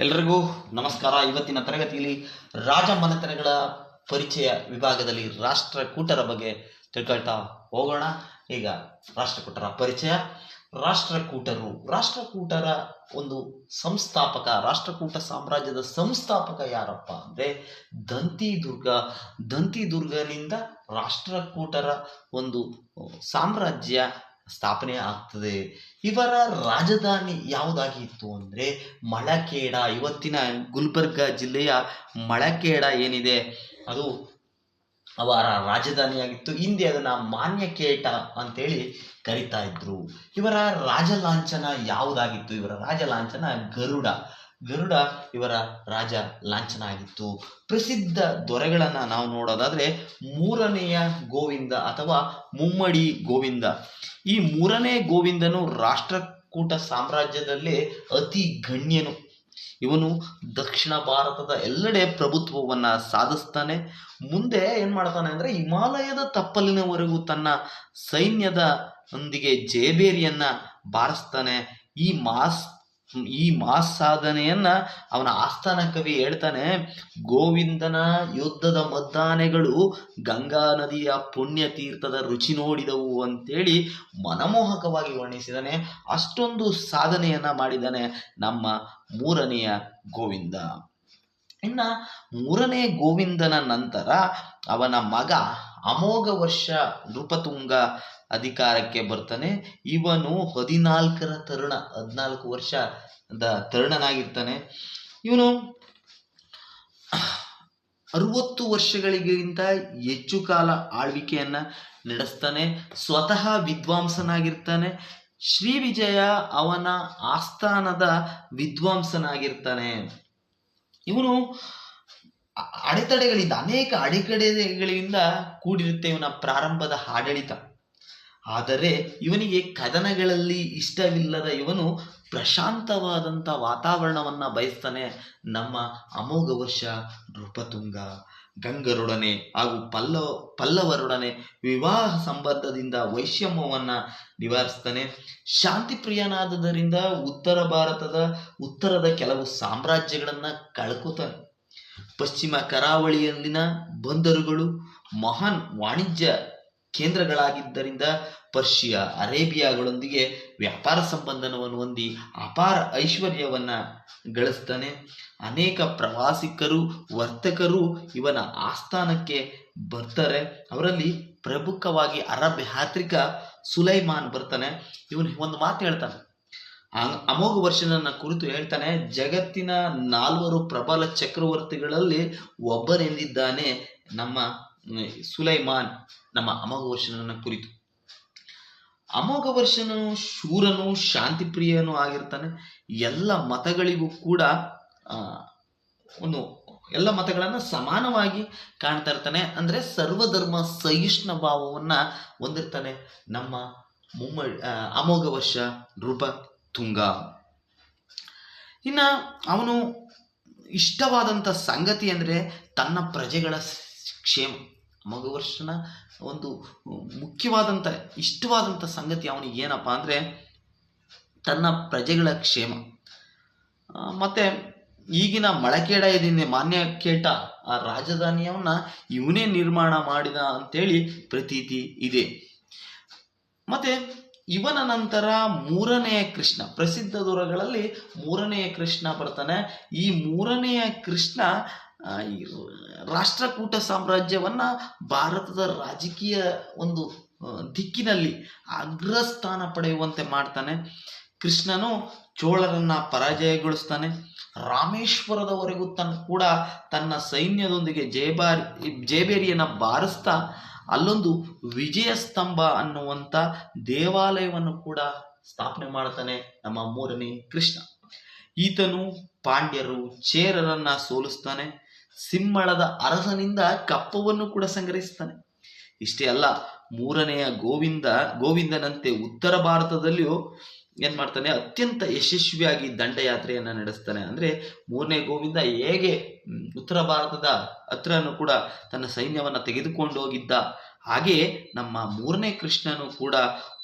ಎಲ್ರಿಗೂ ನಮಸ್ಕಾರ. ಇವತ್ತಿನ ತರಗತಿಯಲ್ಲಿ ರಾಜಮನೆತನಗಳ ಪರಿಚಯ ವಿಭಾಗದಲ್ಲಿ ರಾಷ್ಟ್ರಕೂಟರ ಬಗ್ಗೆ ತಿಳ್ಕೊಳ್ತಾ ಹೋಗೋಣ. ಈಗ ರಾಷ್ಟ್ರಕೂಟರ ಪರಿಚಯ. ರಾಷ್ಟ್ರಕೂಟರು, ರಾಷ್ಟ್ರಕೂಟರ ಒಂದು ಸಂಸ್ಥಾಪಕ, ರಾಷ್ಟ್ರಕೂಟ ಸಾಮ್ರಾಜ್ಯದ ಸಂಸ್ಥಾಪಕ ಯಾರಪ್ಪ ಅಂದ್ರೆ ದಂತಿದುರ್ಗ. ದಂತಿದುರ್ಗನಿಂದ ರಾಷ್ಟ್ರಕೂಟರ ಒಂದು ಸಾಮ್ರಾಜ್ಯ ಸ್ಥಾಪನೆ ಆಗ್ತದೆ. ಇವರ ರಾಜಧಾನಿ ಯಾವುದಾಗಿತ್ತು ಅಂದರೆ ಮಳಕೇಡ. ಇವತ್ತಿನ ಗುಲ್ಬರ್ಗ ಜಿಲ್ಲೆಯ ಮಳಕೇಡ ಏನಿದೆ? ಅದು ಅವರ ರಾಜಧಾನಿಯಾಗಿತ್ತು. ಹಿಂದೆ ಅದನ್ನು ಮಾನ್ಯಕೇಟ ಅಂತೇಳಿ ಕರಿತಾ ಇದ್ರು. ಇವರ ರಾಜಲಾಂಛನ ಯಾವುದಾಗಿತ್ತು? ಇವರ ರಾಜಲಾಂಛನ ಗರುಡ. ಗರುಡ ಇವರ ರಾಜ ಲಾಂಛನ ಆಗಿತ್ತು ಪ್ರಸಿದ್ಧ ದೊರೆಗಳನ್ನು ನಾವು ನೋಡೋದಾದ್ರೆ ಮೂರನೆಯ ಗೋವಿಂದ ಅಥವಾ ಮುಮ್ಮಡಿ ಗೋವಿಂದ. ಈ ಮೂರನೇ ಗೋವಿಂದನು ರಾಷ್ಟ್ರಕೂಟ ಸಾಮ್ರಾಜ್ಯದಲ್ಲೇ ಅತಿ ಗಣ್ಯನು. ಇವನು ದಕ್ಷಿಣ ಭಾರತದ ಎಲ್ಲೆಡೆ ಪ್ರಭುತ್ವವನ್ನ ಸಾಧಿಸ್ತಾನೆ. ಮುಂದೆ ಏನು ಮಾಡ್ತಾನೆ ಅಂದ್ರೆ ಹಿಮಾಲಯದ ತಪ್ಪಲಿನವರೆಗೂ ತನ್ನ ಸೈನ್ಯದ ಒಂದಿಗೆ ಜೇಬೇರಿಯನ್ನು ಬಾರಿಸ್ತಾನೆ. ಈ ಮಾಸ್ ಈ ಮಾಸ್ ಸಾಧನೆಯನ್ನ ಅವನ ಆಸ್ಥಾನ ಕವಿ ಹೇಳ್ತಾನೆ, ಗೋವಿಂದನ ಯುದ್ಧದ ಮದ್ದಾನೆಗಳು ಗಂಗಾ ನದಿಯ ಪುಣ್ಯ ತೀರ್ಥದ ರುಚಿ ನೋಡಿದವು ಅಂತೇಳಿ ಮನಮೋಹಕವಾಗಿ ವರ್ಣಿಸಿದಾನೆ. ಅಷ್ಟೊಂದು ಸಾಧನೆಯನ್ನ ಮಾಡಿದಾನೆ ನಮ್ಮ ಮೂರನೆಯ ಗೋವಿಂದ. ಇನ್ನ ಮೂರನೇ ಗೋವಿಂದನ ನಂತರ ಅವನ ಮಗ ಅಮೋಘ ವರ್ಷ ನೃಪತುಂಗ ಅಧಿಕಾರಕ್ಕೆ ಬರ್ತಾನೆ. ಇವನು ಹದಿನಾಲ್ಕರ ತರುಣ, ಹದಿನಾಲ್ಕು ವರ್ಷದ ತರುಣನಾಗಿರ್ತಾನೆ. ಇವನು ಅರವತ್ತು ವರ್ಷಗಳಿಗಿಂತ ಹೆಚ್ಚು ಕಾಲ ಆಳ್ವಿಕೆಯನ್ನ ನಡೆಸ್ತಾನೆ. ಸ್ವತಃ ವಿದ್ವಾಂಸನಾಗಿರ್ತಾನೆ. ಶ್ರೀ ವಿಜಯ ಅವನ ಆಸ್ಥಾನದ ವಿದ್ವಾಂಸನಾಗಿರ್ತಾನೆ. ಇವನು ಅಡೆತಡೆಗಳಿಂದ, ಅನೇಕ ಅಡೆತಡೆಗಳಿಂದ ಕೂಡಿರುತ್ತೆ ಇವನ ಪ್ರಾರಂಭದ ಆಡಳಿತ. ಆದರೆ ಇವನಿಗೆ ಕದನಗಳಲ್ಲಿ ಇಷ್ಟವಿಲ್ಲದ ಇವನು ಪ್ರಶಾಂತವಾದಂಥ ವಾತಾವರಣವನ್ನ ಬಯಸ್ತಾನೆ. ನಮ್ಮ ಅಮೋಘ ವರ್ಷ ನೃಪತುಂಗ, ಗಂಗರೊಡನೆ ಹಾಗೂ ಪಲ್ಲವ, ಪಲ್ಲವರೊಡನೆ ವಿವಾಹ ಸಂಬಂಧದಿಂದ ವೈಷಮ್ಯವನ್ನ ನಿವಾರಿಸ್ತಾನೆ. ಶಾಂತಿ ಪ್ರಿಯನಾದದರಿಂದ ಉತ್ತರ ಭಾರತದ, ಉತ್ತರದ ಕೆಲವು ಸಾಮ್ರಾಜ್ಯಗಳನ್ನು ಕಳ್ಕೊತಾನೆ. ಪಶ್ಚಿಮ ಕರಾವಳಿಯಲ್ಲಿನ ಬಂದರುಗಳು ಮಹಾನ್ ವಾಣಿಜ್ಯ ಕೇಂದ್ರಗಳಾಗಿದ್ದರಿಂದ ಪರ್ಷಿಯಾ, ಅರೇಬಿಯಾಗಳೊಂದಿಗೆ ವ್ಯಾಪಾರ ಸಂಬಂಧವನ್ನು ಹೊಂದಿ ಅಪಾರ ಐಶ್ವರ್ಯವನ್ನು ಗಳಿಸ್ತಾನೆ. ಅನೇಕ ಪ್ರವಾಸಿಕರು, ವರ್ತಕರು ಇವನ ಆಸ್ಥಾನಕ್ಕೆ ಬರ್ತಾರೆ. ಅವರಲ್ಲಿ ಪ್ರಮುಖವಾಗಿ ಅರಬ್ ಯಾತ್ರಿಕ ಸುಲೈಮಾನ್ ಬರ್ತಾನೆ. ಇವನು ಒಂದು ಮಾತು ಹೇಳ್ತಾನೆ. ಅಮೋಘ ವರ್ಷನನ್ನ ಕುರಿತು ಹೇಳ್ತಾನೆ, ಜಗತ್ತಿನ ನಾಲ್ವರು ಪ್ರಬಲ ಚಕ್ರವರ್ತಿಗಳಲ್ಲಿ ಒಬ್ಬನೆಂದಿದ್ದಾನೆ ನಮ್ಮ ಸುಲೈಮಾನ್, ನಮ್ಮ ಅಮೋಘ ವರ್ಷನನ್ನ ಕುರಿತು. ಅಮೋಘ ವರ್ಷನು, ಶೂರನು ಶಾಂತಿ ಪ್ರಿಯನು ಆಗಿರ್ತಾನೆ. ಎಲ್ಲ ಮತಗಳಿಗೂ ಕೂಡ ಒಂದು ಎಲ್ಲ ಮತಗಳನ್ನು ಸಮಾನವಾಗಿ ಕಾಣ್ತಾ ಇರ್ತಾನೆ. ಅಂದ್ರೆ ಸರ್ವಧರ್ಮ ಸಹಿಷ್ಣು ಭಾವವನ್ನ ಹೊಂದಿರ್ತಾನೆ. ನಮ್ಮ ಮುಮ್ಮ ಅಮೋಘವರ್ಷ ಅಮೋಘ ವರ್ಷ ನೃಪ ತುಂಗ ಇನ್ನ ಅವನು ಇಷ್ಟವಾದಂಥ ಸಂಗತಿ ಅಂದರೆ ತನ್ನ ಪ್ರಜೆಗಳ ಕ್ಷೇಮ. ಅಮೋಘ ವರ್ಷನ ಒಂದು ಮುಖ್ಯವಾದಂಥ ಇಷ್ಟವಾದಂಥ ಸಂಗತಿ ಅವನಿಗೆ ಏನಪ್ಪ ಅಂದರೆ, ತನ್ನ ಪ್ರಜೆಗಳ ಕ್ಷೇಮ. ಮತ್ತು ಈಗಿನ ಮಳಕೇಡ ಇದೆ ಮಾನ್ಯ ಕೇಟ ಆ ರಾಜಧಾನಿಯವನ್ನ ಇವನೇ ನಿರ್ಮಾಣ ಮಾಡಿದ ಅಂತೇಳಿ ಪ್ರತೀತಿ ಇದೆ. ಮತ್ತೆ ಇವನ ನಂತರ ಮೂರನೆಯ ಕೃಷ್ಣ, ಪ್ರಸಿದ್ಧ ದೂರಗಳಲ್ಲಿ ಮೂರನೆಯ ಕೃಷ್ಣ ಬರ್ತಾನೆ. ಈ ಮೂರನೆಯ ಕೃಷ್ಣ ರಾಷ್ಟ್ರಕೂಟ ಸಾಮ್ರಾಜ್ಯವನ್ನ ಭಾರತದ ರಾಜಕೀಯ ಒಂದು ದಿಕ್ಕಿನಲ್ಲಿ ಅಗ್ರಸ್ಥಾನ ಪಡೆಯುವಂತೆ ಮಾಡ್ತಾನೆ. ಕೃಷ್ಣನು ಚೋಳರನ್ನ ಪರಾಜಯಗೊಳಿಸ್ತಾನೆ. ರಾಮೇಶ್ವರದವರೆಗೂ ತನ್ನ ಕೂಡ ತನ್ನ ಸೈನ್ಯದೊಂದಿಗೆ ಜಯಬಾರಿ ಜೇಬೇರಿಯನ್ನು ಬಾರಿಸ್ತಾ, ಅಲ್ಲೊಂದು ವಿಜಯ ಸ್ತಂಭ ಅನ್ನುವಂಥ ದೇವಾಲಯವನ್ನು ಕೂಡ ಸ್ಥಾಪನೆ ಮಾಡ್ತಾನೆ ನಮ್ಮ ಮೂರನೇ ಕೃಷ್ಣ. ಈತನು ಪಾಂಡ್ಯರು, ಚೇರರನ್ನ ಸೋಲಿಸ್ತಾನೆ. ಸಿಂಹಳದ ಅರಸನಿಂದ ಕಪ್ಪವನ್ನು ಕೂಡ ಸಂಗ್ರಹಿಸ್ತಾನೆ ಇಷ್ಟೇ ಅಲ್ಲ, ಮೂರನೆಯ ಗೋವಿಂದ, ಗೋವಿಂದನಂತೆ ಉತ್ತರ ಭಾರತದಲ್ಲಿಯೂ ಏನ್ ಮಾಡ್ತಾನೆ, ಅತ್ಯಂತ ಯಶಸ್ವಿಯಾಗಿ ದಂಡಯಾತ್ರೆಯನ್ನ ನಡೆಸ್ತಾನೆ. ಅಂದ್ರೆ ಮೂರನೇ ಗೋವಿಂದ ಹೇಗೆ ಉತ್ತರ ಭಾರತದ ಹತ್ರನು ಕೂಡ ತನ್ನ ಸೈನ್ಯವನ್ನ ತೆಗೆದುಕೊಂಡು ಹೋಗಿದ್ದ ಹಾಗೆ ನಮ್ಮ ಮೂರನೇ ಕೃಷ್ಣನು ಕೂಡ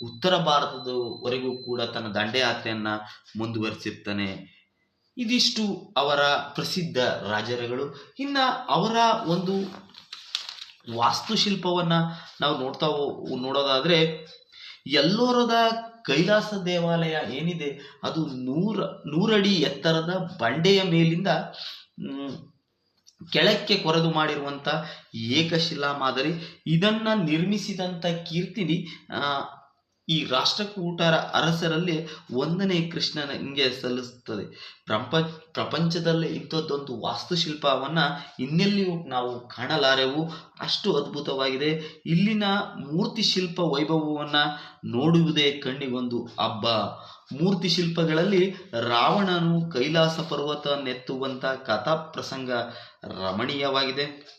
ಉತ್ತರ ಭಾರತದವರೆಗೂ ಕೂಡ ತನ್ನ ದಂಡಯಾತ್ರೆಯನ್ನ ಮುಂದುವರಿಸಿರ್ತಾನೆ. ಇದಿಷ್ಟು ಅವರ ಪ್ರಸಿದ್ಧ ರಾಜರುಗಳು. ಇನ್ನು ಅವರ ಒಂದು ವಾಸ್ತುಶಿಲ್ಪವನ್ನು ನಾವು ನೋಡ್ತಾ ನೋಡೋದಾದರೆ ಎಲ್ಲೋರದ ಕೈಲಾಸ ದೇವಾಲಯ ಏನಿದೆ, ಅದು ನೂರ, ನೂರಡಿ ಎತ್ತರದ ಬಂಡೆಯ ಮೇಲಿಂದ ಕೆಳಕ್ಕೆ ಕೊರೆದು ಮಾಡಿರುವಂಥ ಏಕಶಿಲಾ ಮಾದರಿ. ಇದನ್ನು ನಿರ್ಮಿಸಿದಂಥ ಕೀರ್ತಿನಿ ಈ ರಾಷ್ಟ್ರಕೂಟರ ಅರಸರಲ್ಲಿ ಒಂದನೇ ಕೃಷ್ಣನಿಗೆ ಸಲ್ಲಿಸುತ್ತದೆ. ಪ್ರಪ, ಪ್ರಪಂಚದಲ್ಲೇ ಇಂಥದ್ದೊಂದು ವಾಸ್ತುಶಿಲ್ಪವನ್ನು ಇನ್ನೆಲ್ಲಿಯೂ ನಾವು ಕಾಣಲಾರೆವು. ಅಷ್ಟು ಅದ್ಭುತವಾಗಿದೆ. ಇಲ್ಲಿನ ಮೂರ್ತಿ ಶಿಲ್ಪ ವೈಭವವನ್ನು ನೋಡುವುದೇ ಕಣ್ಣಿಗೊಂದು ಹಬ್ಬ. ಮೂರ್ತಿ ಶಿಲ್ಪಗಳಲ್ಲಿ ರಾವಣನು ಕೈಲಾಸ ಪರ್ವತ ನೆತ್ತುವಂಥ ಕಥಾ ಪ್ರಸಂಗ ರಮಣೀಯವಾಗಿದೆ.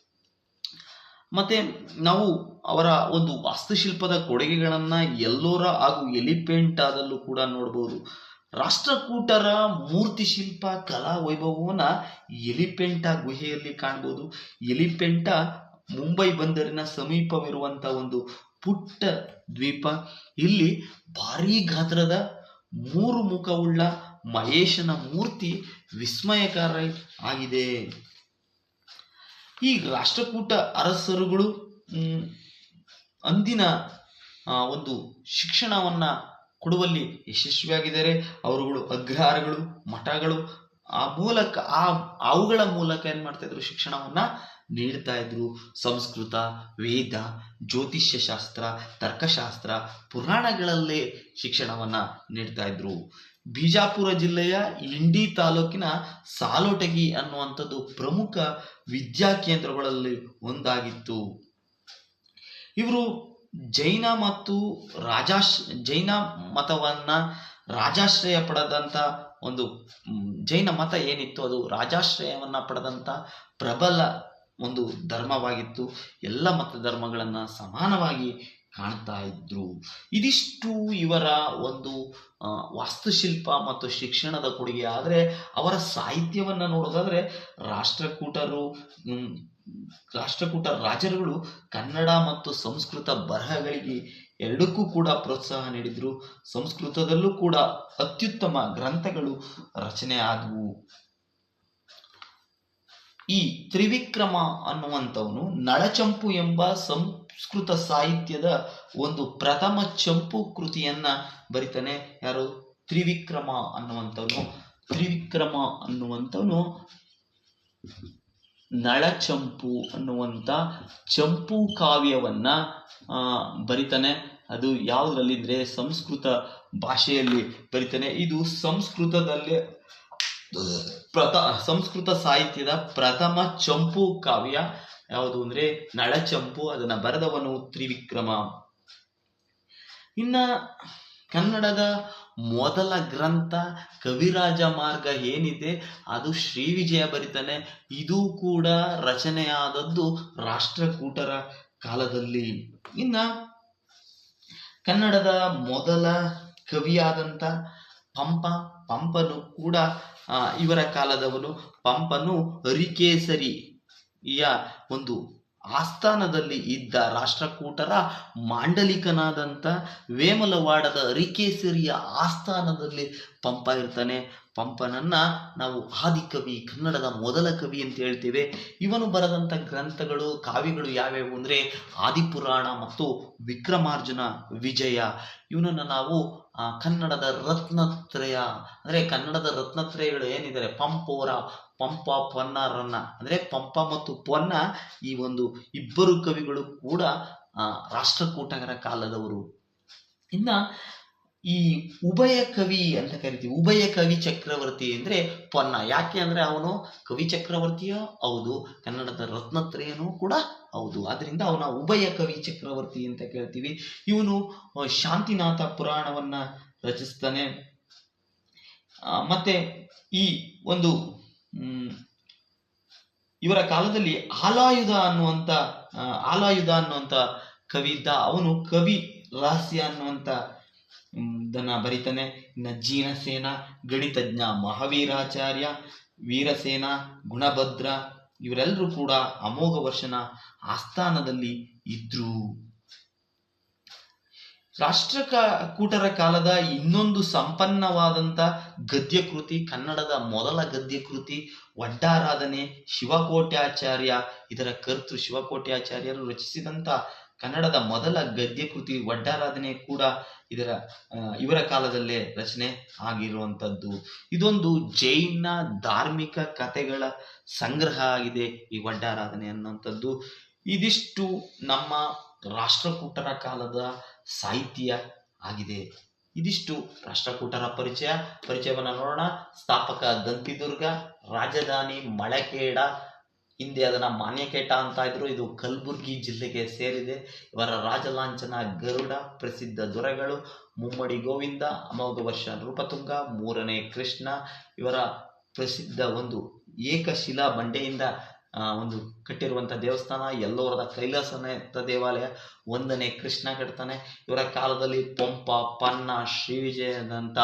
ಮತ್ತೆ ನಾವು ಅವರ ಒಂದು ವಾಸ್ತುಶಿಲ್ಪದ ಕೊಡುಗೆಗಳನ್ನ ಎಲ್ಲೋರ ಹಾಗೂ ಎಲಿಪೆಂಟಾದಲ್ಲೂ ಕೂಡ ನೋಡಬಹುದು ರಾಷ್ಟ್ರಕೂಟರ ಮೂರ್ತಿ ಶಿಲ್ಪ ಕಲಾ ವೈಭವವನ್ನ ಎಲಿಪೆಂಟ ಗುಹೆಯಲ್ಲಿ ಕಾಣಬಹುದು ಎಲಿಪೆಂಟ ಮುಂಬೈ ಬಂದರಿನ ಸಮೀಪವಿರುವಂತ ಒಂದು ಪುಟ್ಟ ದ್ವೀಪ. ಇಲ್ಲಿ ಭಾರೀ ಗಾತ್ರದ ಮೂರು ಮುಖವುಳ್ಳ ಮಹೇಶನ ಮೂರ್ತಿ ವಿಸ್ಮಯಕಾರ ಆಗಿದೆ. ಈ ರಾಷ್ಟ್ರಕೂಟ ಅರಸರುಗಳು ಅಂದಿನ ಒಂದು ಶಿಕ್ಷಣವನ್ನ ಕೊಡುವಲ್ಲಿ ಯಶಸ್ವಿಯಾಗಿದ್ದಾರೆ. ಅವರುಗಳು ಅಗ್ರಹಾರಗಳು, ಮಠಗಳು. ಆ ಮೂಲಕ, ಆ, ಅವುಗಳ ಮೂಲಕ ಏನು ಮಾಡ್ತಾ ಇದ್ರು? ಶಿಕ್ಷಣವನ್ನ ನೀಡ್ತಾ ಇದ್ರು. ಸಂಸ್ಕೃತ, ವೇದ ಜ್ಯೋತಿಷ್ಯ ಶಾಸ್ತ್ರ ತರ್ಕಶಾಸ್ತ್ರ, ಪುರಾಣಗಳಲ್ಲೇ ಶಿಕ್ಷಣವನ್ನ ನೀಡ್ತಾ ಇದ್ರು. ಬಿಜಾಪುರ ಜಿಲ್ಲೆಯ ಇಂಡಿ ತಾಲೂಕಿನ ಸಾಲೋಟಗಿ ಅನ್ನುವಂಥದ್ದು ಪ್ರಮುಖ ವಿದ್ಯಾಕೇಂದ್ರಗಳಲ್ಲಿ ಒಂದಾಗಿತ್ತು. ಇವರು ಜೈನ ಮತ್ತು ರಾಜಾಶ್, ಜೈನ ಮತವನ್ನ ರಾಜಾಶ್ರಯ ಪಡೆದಂತ ಒಂದು ಜೈನ ಮತ ಏನಿತ್ತು ಅದು ರಾಜಾಶ್ರಯವನ್ನ ಪಡೆದಂತ ಪ್ರಬಲ ಒಂದು ಧರ್ಮವಾಗಿತ್ತು. ಎಲ್ಲ ಮತ ಧರ್ಮಗಳನ್ನ ಸಮಾನವಾಗಿ ಕಾಣ್ತಾ ಇದ್ರು. ಇದಿಷ್ಟು ಇವರ ಒಂದು ವಾಸ್ತುಶಿಲ್ಪ ಮತ್ತು ಶಿಕ್ಷಣದ ಕೊಡುಗೆ. ಆದರೆ ಅವರ ಸಾಹಿತ್ಯವನ್ನು ನೋಡೋದಾದರೆ ರಾಷ್ಟ್ರಕೂಟರು ರಾಷ್ಟ್ರಕೂಟ ರಾಜರುಗಳು ಕನ್ನಡ ಮತ್ತು ಸಂಸ್ಕೃತ ಬರಹಗಳಿಗೆ ಎರಡಕ್ಕೂ ಕೂಡ ಪ್ರೋತ್ಸಾಹ ನೀಡಿದ್ರು. ಸಂಸ್ಕೃತದಲ್ಲೂ ಕೂಡ ಅತ್ಯುತ್ತಮ ಗ್ರಂಥಗಳು ರಚನೆ ಆದವು. ಈ ತ್ರಿವಿಕ್ರಮ ಅನ್ನುವಂಥವನು ನಳಚಂಪು ಎಂಬ ಸಂಸ್ಕೃತ ಸಾಹಿತ್ಯದ ಒಂದು ಪ್ರಥಮ ಚಂಪು ಕೃತಿಯನ್ನ ಬರಿತಾನೆ ಯಾರು? ತ್ರಿವಿಕ್ರಮ ಅನ್ನುವಂಥವನು. ತ್ರಿವಿಕ್ರಮ ಅನ್ನುವಂಥವನು ನಳಚಂಪು ಅನ್ನುವಂಥ ಚಂಪು ಕಾವ್ಯವನ್ನ ಬರಿತಾನೆ. ಅದು ಯಾವುದರಲ್ಲಿ ಇದ್ರೆ ಸಂಸ್ಕೃತ ಭಾಷೆಯಲ್ಲಿ ಬರಿತಾನೆ. ಇದು ಸಂಸ್ಕೃತದಲ್ಲಿ ಪ್ರಥ, ಸಂಸ್ಕೃತ ಸಾಹಿತ್ಯದ ಪ್ರಥಮ ಚಂಪು ಕಾವ್ಯ. ಯಾವುದು ಅಂದ್ರೆ ನಳಚಂಪು, ಅದನ್ನ ಬರೆದವನು ತ್ರಿವಿಕ್ರಮ. ಇನ್ನ ಕನ್ನಡದ ಮೊದಲ ಗ್ರಂಥ ಕವಿರಾಜ ಮಾರ್ಗ ಏನಿದೆ, ಅದು ಶ್ರೀ ವಿಜಯ ಬರಿತಾನೆ. ಇದು ಕೂಡ ರಚನೆಯಾದದ್ದು ರಾಷ್ಟ್ರಕೂಟರ ಕಾಲದಲ್ಲಿ. ಇನ್ನ ಕನ್ನಡದ ಮೊದಲ ಕವಿಯಾದಂಥ ಪಂಪ, ಪಂಪನು ಕೂಡ ಇವರ ಕಾಲದವನು. ಪಂಪನು ಹರಿಕೇಸರಿಯ ಒಂದು ಆಸ್ಥಾನದಲ್ಲಿ ಇದ್ದ ರಾಷ್ಟ್ರಕೂಟರ ಮಾಂಡಲಿಕನಾದಂಥ ವೇಮಲವಾಡದ ಅರಿಕೇಸರಿಯ ಆಸ್ಥಾನದಲ್ಲಿ ಪಂಪ ಇರ್ತಾನೆ. ಪಂಪನನ್ನ ನಾವು ಆದಿಕವಿ ಕನ್ನಡದ ಮೊದಲ ಕವಿ ಅಂತ ಹೇಳ್ತೇವೆ. ಇವನು ಬರೆದಂಥ ಗ್ರಂಥಗಳು ಕಾವ್ಯಗಳು ಯಾವ್ಯಾವು ಅಂದ್ರೆ ಆದಿಪುರಾಣ ಮತ್ತು ವಿಕ್ರಮಾರ್ಜುನ ವಿಜಯ. ಇವನನ್ನು ನಾವು ಕನ್ನಡದ ರತ್ನತ್ರಯ ಅಂದ್ರೆ ಕನ್ನಡದ ರತ್ನತ್ರಯಗಳು ಏನಿದ್ದಾರೆ ಪಂಪೋರ ಪಂಪ ಪೊನ್ನಾರನ್ನ. ಅಂದ್ರೆ ಪಂಪ ಮತ್ತು ಪೊನ್ನ ಈ ಒಂದು ಇಬ್ಬರು ಕವಿಗಳು ಕೂಡ ಆ, ರಾಷ್ಟ್ರಕೂಟರ ಕಾಲದವರು. ಇನ್ನ ಈ ಉಭಯ ಕವಿ ಅಂತ ಕರಿತೀವಿ ಉಭಯ ಕವಿ ಚಕ್ರವರ್ತಿ ಅಂದ್ರೆ ಪೊನ್ನ. ಯಾಕೆ ಅಂದ್ರೆ ಅವನು ಕವಿ ಚಕ್ರವರ್ತಿಯೋ ಹೌದು ಕನ್ನಡದ ರತ್ನತ್ರಯನೂ ಕೂಡ ಹೌದು. ಅದರಿಂದ ಅವನ ಉಭಯ ಕವಿ ಚಕ್ರವರ್ತಿ ಅಂತ ಕೇಳ್ತೀವಿ ಇವನು ಶಾಂತಿನಾಥ ಪುರಾಣವನ್ನ ರಚಿಸ್ತಾನೆ. ಮತ್ತೆ ಈ ಒಂದು ಇವರ ಕಾಲದಲ್ಲಿ ಆಲಾಯುಧ ಅನ್ನುವಂತ ಆಲಾಯುಧ ಅನ್ನುವಂತ ಕವಿ ಇದ್ದ. ಅವನು ಕವಿ ರಹಸ್ಯ ಅನ್ನುವಂತ ಮ್, ದನ್ನ ಬರಿತಾನೆ ಇನ್ನ ಜೀನಸೇನ, ಗಣಿತಜ್ಞ, ಮಹಾವೀರಾಚಾರ್ಯ, ವೀರಸೇನ, ಗುಣಭದ್ರ, ಇವರೆಲ್ಲರೂ ಕೂಡ ಅಮೋಘ ವರ್ಷನ ಆಸ್ಥಾನದಲ್ಲಿ ಇದ್ರು. ರಾಷ್ಟ್ರ ಕೂಟರ ಕಾಲದ ಇನ್ನೊಂದು ಸಂಪನ್ನವಾದಂತ ಗದ್ಯ ಕೃತಿ ಕನ್ನಡದ ಮೊದಲ ಗದ್ಯ ಕೃತಿ ವಡ್ಡಾರಾಧನೆ ಶಿವಕೋಟ್ಯಾಚಾರ್ಯ, ಇದರ ಕರ್ತೃ ಶಿವಕೋಟ್ಯಾಚಾರ್ಯರು ರಚಿಸಿದಂತ ಕನ್ನಡದ ಮೊದಲ ಗದ್ಯ ಕೃತಿ ವಡ್ಡಾರಾಧನೆ ಕೂಡ ಇದರ ಇವರ ಕಾಲದಲ್ಲೇ ರಚನೆ ಆಗಿರುವಂಥದ್ದು. ಇದೊಂದು ಜೈನ ಧಾರ್ಮಿಕ ಕಥೆಗಳ ಸಂಗ್ರಹ ಆಗಿದೆ ಈ ವಡ್ಡಾರಾಧನೆ ಅನ್ನುವಂಥದ್ದು. ಇದಿಷ್ಟು ನಮ್ಮ ರಾಷ್ಟ್ರಕೂಟರ ಕಾಲದ ಸಾಹಿತ್ಯ ಆಗಿದೆ. ಇದಿಷ್ಟು ರಾಷ್ಟ್ರಕೂಟರ ಪರಿಚಯ. ಪರಿಚಯವನ್ನು ನೋಡೋಣ. ಸ್ಥಾಪಕ ದಂತಿದುರ್ಗ ರಾಜಧಾನಿ ಮಳೆಕೇಡ ಹಿಂದೆ ಅದನ್ನು ಮಾನ್ಯಕೇಟ ಅಂತ ಇದ್ರು. ಇದು ಕಲಬುರ್ಗಿ ಜಿಲ್ಲೆಗೆ ಸೇರಿದೆ. ಇವರ ರಾಜಲಾಂಛನ ಗರುಡ ಪ್ರಸಿದ್ಧ ದೊರೆಗಳು ಮುಮ್ಮಡಿ ಗೋವಿಂದ, ಅಮೋಘ ವರ್ಷ ನೃಪತುಂಗ ಮೂರನೇ ಕೃಷ್ಣ. ಇವರ ಪ್ರಸಿದ್ಧ ಒಂದು ಏಕಶಿಲಾ ಬಂಡೆಯಿಂದ ಒಂದು ಕಟ್ಟಿರುವಂಥ ದೇವಸ್ಥಾನ. ಎಲ್ಲೋರದ ಕೈಲಾಸನೇತ ದೇವಾಲಯ. ಒಂದನೇ ಕೃಷ್ಣ ಕಟ್ತಾನೆ. ಇವರ ಕಾಲದಲ್ಲಿ ಪಂಪ, ಪನ್ನ ಶ್ರೀವಿಜಯದಂಥ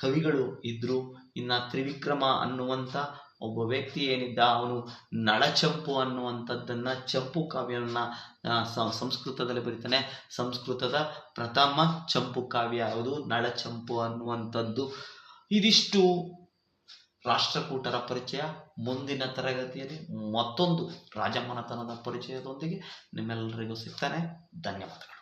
ಕವಿಗಳು ಇದ್ದರು ಇನ್ನ ತ್ರಿವಿಕ್ರಮ ಅನ್ನುವಂಥ ಒಬ್ಬ ವ್ಯಕ್ತಿ ಏನಿದ್ದ, ಅವನು ನಳಚಂಪು ಅನ್ನುವಂಥದ್ದನ್ನ, ಚಂಪು ಕಾವ್ಯವನ್ನ ಸಂಸ್ಕೃತದಲ್ಲಿ ಬರೀತಾನೆ. ಸಂಸ್ಕೃತದ ಪ್ರಥಮ ಚಂಪು ಕಾವ್ಯ ಯಾವುದು? ನಳಚಂಪು ಅನ್ನುವಂಥದ್ದು. ಇದಿಷ್ಟು ರಾಷ್ಟ್ರಕೂಟರ ಪರಿಚಯ, ಮುಂದಿನ ತರಗತಿಯಲ್ಲಿ ಮತ್ತೊಂದು ರಾಜಮನೆತನದ ಪರಿಚಯದೊಂದಿಗೆ ನಿಮ್ಮೆಲ್ಲರಿಗೂ ಸಿಗ್ತಾನೆ. ಧನ್ಯವಾದಗಳು.